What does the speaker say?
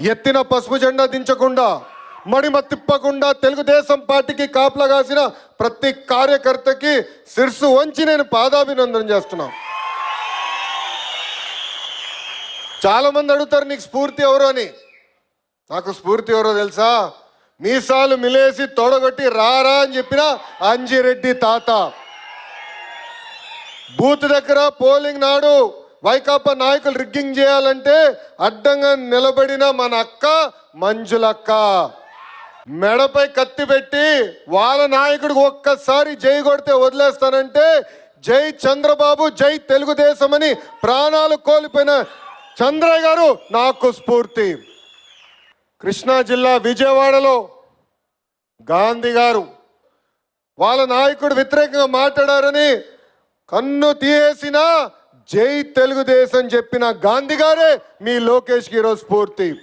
ఎత్తిన పసుపు జెండా దించకుండా మడిమ తిప్పకుండా తెలుగుదేశం పార్టీకి కాపలా కాసిన ప్రతి కార్యకర్తకి శిర్సు వంచి నేను పాదాభినందన చేస్తున్నాను చాలామంది అడుగుతారు నీకు స్ఫూర్తి ఎవరు అని? నాకు స్ఫూర్తి ఎవరో తెలుసా? మీసాలు మిలేసి తొడగొట్టి రారా అని చెప్పిన అంజిరెడ్డి తాత. బూత్ దగ్గర పోలింగ్ నాడు వైకాపా నాయకులు రిగ్గింగ్ చేయాలంటే అడ్డంగా నిలబడిన మన అక్క మంజులక్క. మెడపై కత్తి పెట్టి వాళ్ళ నాయకుడికి ఒక్కసారి జై కొడితే వదిలేస్తానంటే జై చంద్రబాబు జై తెలుగుదేశం అని ప్రాణాలు కోల్పోయిన చంద్రయ్య గారు నాకు స్ఫూర్తి. కృష్ణా జిల్లా విజయవాడలో గాంధీ గారు వాళ్ళ నాయకుడు వ్యతిరేకంగా మాట్లాడారని కన్ను తీయేసినా జై తెలుగుదేశం చెప్పిన గాంధీ గారే మీ లోకేష్కి ఈరోజు స్ఫూర్తి.